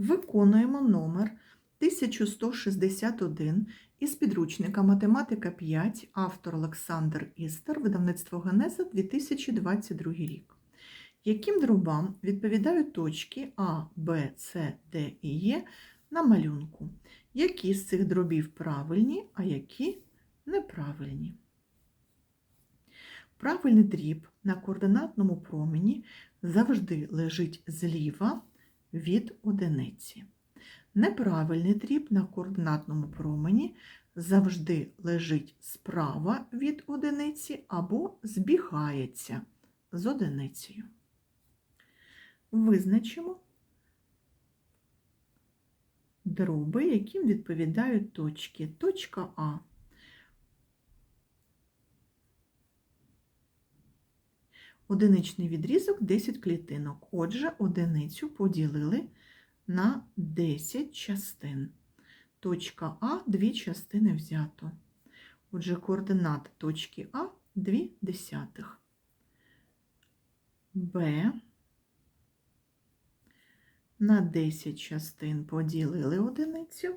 Виконуємо номер 1161 із підручника Математика 5, автор Олександр Істер, видавництво Генеза 2022 рік. Яким дробам відповідають точки А, Б, С, Д і Е на малюнку? Які з цих дробів правильні, а які неправильні? Правильний дріб на координатному промені завжди лежить зліва від одиниці. Неправильний дріб на координатному промені завжди лежить справа від одиниці або збігається з одиницею. Визначимо дроби, яким відповідають точки. Точка А. Одиничний відрізок 10 клітинок. Отже, одиницю поділили на 10 частин. Точка А дві частини взято. Отже, координат точки А 2 десятих. Б на 10 частин поділили одиницю.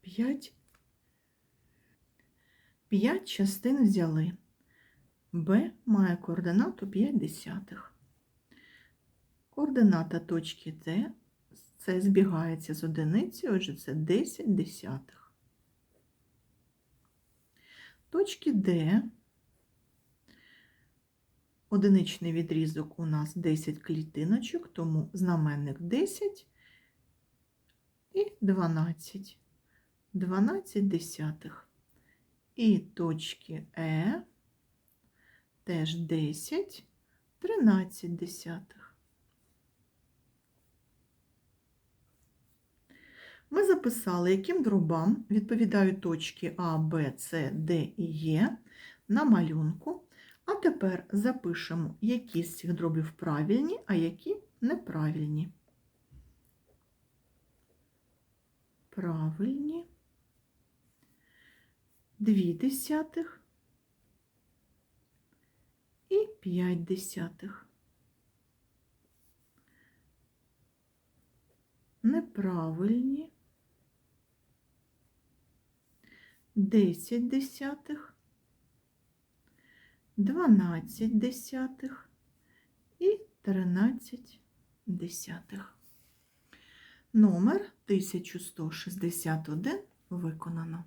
5. 5 частин взяли. Б має координату 5 десятих. Координата точки Д це збігається з одиниці, отже, це 10 десятих. Точки Д одиничний відрізок у нас 10 клітиночок, тому знаменник 10 і 12. 12 десятих. І точки Е теж 10, 13 десятих. Ми записали, яким дробам відповідають точки А, Б, С, Д і Е на малюнку. А тепер запишемо, які з цих дробів правильні, а які неправильні. Правильні. Дві десятих і 5 десятих. Неправильні. 10 десятих, 12 десятих і 13 десятих. Номер 1161 виконано.